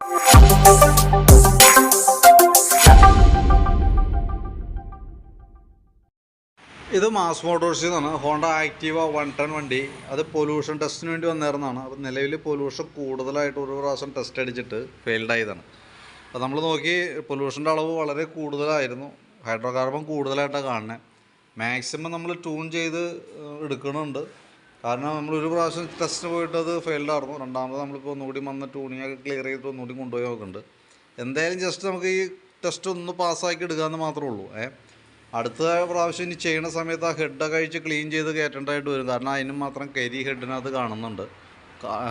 ഇത് മാസ് മോട്ടോഴ്സിൽ നിന്നാണ് Honda Activa one ton വണ്ടി. അത് പൊല്യൂഷൻ ടെസ്റ്റിന് വേണ്ടി വന്നിരുന്നതാണ് അപ്പോൾ നിലവിൽ പൊല്യൂഷൻ കൂടുതലായിട്ട് ഒരു പ്രാവശ്യം ടെസ്റ്റ് അടിച്ചിട്ട് ഫെയിൽഡ് ആയതാണ്. അപ്പോൾ നമ്മൾ നോക്കി പൊല്യൂഷന്റെ അളവ് വളരെ കൂടുതലായിരുന്നു. ഹൈഡ്രോ കാർബൺ കൂടുതലായിട്ടാണ് കാണുന്നത് മാക്സിമം നമ്മൾ ട്യൂൺ ചെയ്ത് എടുക്കണുണ്ട്. കാരണം നമ്മൾ ഒരു പ്രാവശ്യം ടെസ്റ്റിന് പോയിട്ട് അത് ഫെയിൽഡ് ആയിരുന്നു. രണ്ടാമത് നമ്മളിപ്പോൾ ഒന്നുകൂടി വന്ന് ഊണിയൊക്കെ ക്ലിയർ ചെയ്തിട്ട് ഒന്നുകൂടി കൊണ്ടുപോയി നോക്കുന്നുണ്ട്. എന്തായാലും ജസ്റ്റ് നമുക്ക് ഈ ടെസ്റ്റ് ഒന്ന് പാസ്സാക്കി എടുക്കാമെന്ന് മാത്രമേ ഉള്ളൂ. ഏ? അടുത്ത പ്രാവശ്യം ഇനി ചെയ്യുന്ന സമയത്ത് ആ ഹെഡൊക്കെ അഴിച്ച് ക്ലീൻ ചെയ്ത് കയറ്റേണ്ടതായിട്ട് വരും. കാരണം അതിന് മാത്രം കരി ഹെഡിനകത്ത് കാണുന്നുണ്ട്.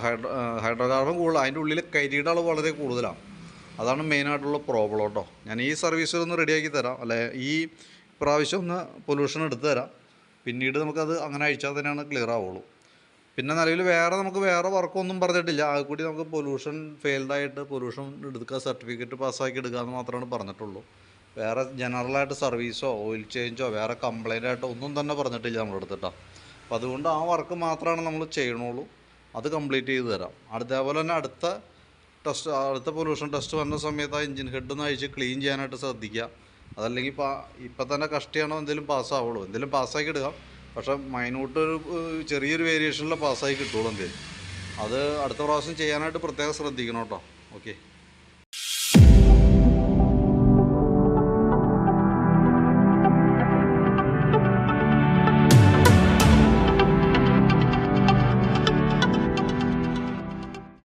ഹൈഡ്രോ ഹൈഡ്രോ കാർബൺ കൂടുതൽ അതിന്റെ ഉള്ളിൽ കരിയുടെ അളവ് വളരെ കൂടുതലാണ്. അതാണ് മെയിനായിട്ടുള്ള പ്രോബ്ലം കേട്ടോ ഞാൻ ഈ സർവീസിലൊന്ന് റെഡിയാക്കി തരാം. അല്ലെ ഈ പ്രാവശ്യം ഒന്ന് പൊല്യൂഷൻ എടുത്തു തരാം. പിന്നീട് നമുക്കത് അങ്ങനെ അയച്ചാൽ തന്നെയാണ് ക്ലിയർ ആവുള്ളൂ. പിന്നെ നിലവിൽ വേറെ നമുക്ക് വേറെ വർക്കൊന്നും പറഞ്ഞിട്ടില്ല. അത് കൂടി നമുക്ക് പൊല്യൂഷൻ ഫെയിൽഡായിട്ട് പൊല്യൂഷൻ എടുക്കുക സർട്ടിഫിക്കറ്റ് പാസ്സാക്കി എടുക്കുക എന്ന് മാത്രമാണ് പറഞ്ഞിട്ടുള്ളൂ. വേറെ ജനറലായിട്ട് സർവീസോ ഓയിൽ ചേഞ്ചോ വേറെ കംപ്ലൈന്റ് ആയിട്ടോ ഒന്നും തന്നെ പറഞ്ഞിട്ടില്ല നമ്മുടെ അടുത്തിട്ട് അപ്പോൾ അതുകൊണ്ട് ആ വർക്ക് മാത്രമാണ് നമ്മൾ ചെയ്യണുള്ളൂ. അത് കംപ്ലീറ്റ് ചെയ്ത് തരാം. അതേപോലെ തന്നെ അടുത്ത ടെസ്റ്റ് അടുത്ത പൊല്യൂഷൻ ടെസ്റ്റ് വന്ന സമയത്ത് ആ എഞ്ചിൻ ഹെഡ് ഒന്ന് അഴിച്ച് ക്ലീൻ ചെയ്യാനായിട്ട് ശ്രദ്ധിക്കുക. അതല്ലെങ്കിൽ ഇപ്പം ഇപ്പം തന്നെ കഷ്ടിയാണോ എന്തെങ്കിലും പാസ്സാവുള്ളൂ എന്തെങ്കിലും പാസ്സാക്കി എടുക്കാം. പക്ഷെ മൈന്യൂട്ട് ഒരു ചെറിയൊരു വേരിയേഷനിൽ പാസ്സായി കിട്ടുള്ളൂ എന്തെങ്കിലും. അത് അടുത്ത പ്രാവശ്യം ചെയ്യാനായിട്ട് പ്രത്യേകം ശ്രദ്ധിക്കണം കേട്ടോ. ഓക്കെ